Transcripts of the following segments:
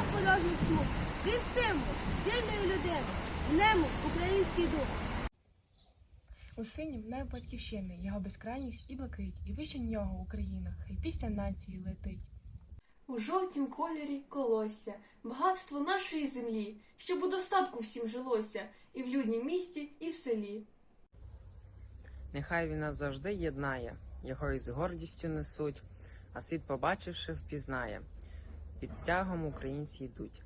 ворожих смуг. Він символ вільної людини, в ньому український дух. У синім небо батьківщини, його безкрайність і блакить, і вище нього Україна, хай пісня нації летить. У жовтім кольорі колосся, багатство нашої землі, щоб у достатку всім жилося, і в люднім місті, і в селі. Нехай він нас завжди єднає, його із гордістю несуть, а світ, побачивши, впізнає. Під стягом українці йдуть.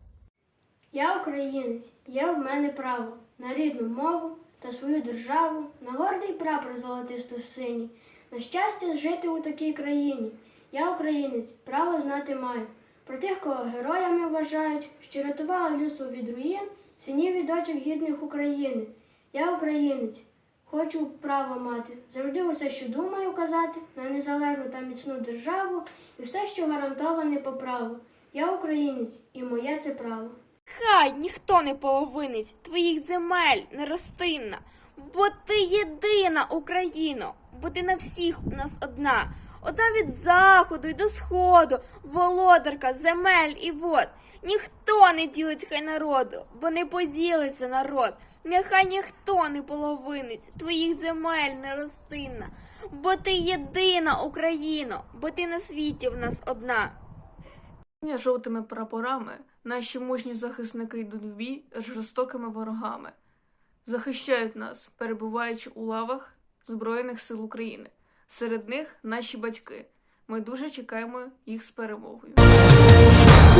Я українець, є в мене право на рідну мову та свою державу, на гордий прапор золотисто синій, на щастя жити у такій країні. Я українець, право знати маю. Про тих, кого героями вважають, що рятували людство від руїн, синів і дочок гідних України. Я українець, хочу право мати, завжди усе, що думаю казати, на незалежну та міцну державу і все, що гарантоване по праву. Я українець, і моє це право. Хай ніхто не половинить твоїх земель неростинна, бо ти єдина Україно, бо ти на всіх у нас одна, одна від заходу й до сходу, володарка земель і вод. Ніхто не ділить хай народу, бо не поділиться народ. Нехай ніхто не половинить твоїх земель неростинна, бо ти єдина Україно, бо ти на світі в нас одна. Жовтими прапорами наші мужні захисники йдуть в бій з жорстокими ворогами. Захищають нас, перебуваючи у лавах Збройних сил України. Серед них наші батьки. Ми дуже чекаємо їх з перемогою.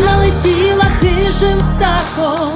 налетіла хижим птахом,